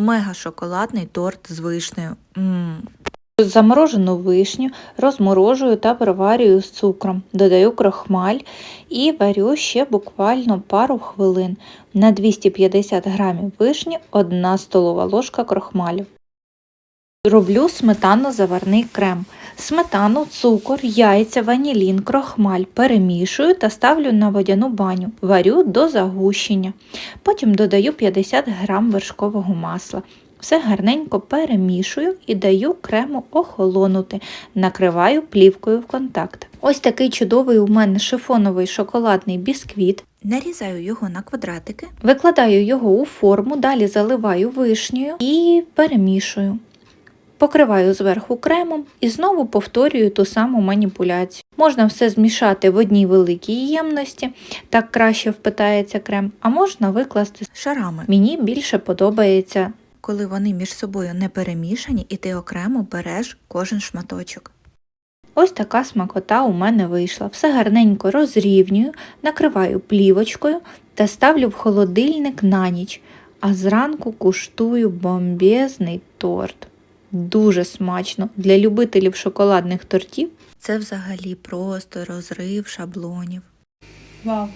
мега шоколадний торт з вишнею. Мм. Заморожену вишню розморожую та проварюю з цукром, додаю крохмаль і варю ще буквально пару хвилин. На 250 грамів вишні 1 столова ложка крохмалю. Роблю сметано-заварний крем. Сметану, цукор, яйця, ванілін, крохмаль перемішую та ставлю на водяну баню. Варю до загущення. Потім додаю 50 грам вершкового масла. Все гарненько перемішую і даю крему охолонути. Накриваю плівкою в контакт. Ось такий чудовий у мене шифоновий шоколадний бісквіт. Нарізаю його на квадратики. Викладаю його у форму, далі заливаю вишнею і перемішую. Покриваю зверху кремом і знову повторюю ту саму маніпуляцію. Можна все змішати в одній великій ємності, так краще впитається крем, а можна викласти. шарами, Мені більше подобається коли вони між собою не перемішані, і ти окремо береш кожен шматочок. Ось така смакота у мене вийшла. Все гарненько розрівнюю, накриваю плівочкою та ставлю в холодильник на ніч, а зранку куштую бомбезний торт. Дуже смачно для любителів шоколадних тортів. Це взагалі просто розрив шаблонів. Вау!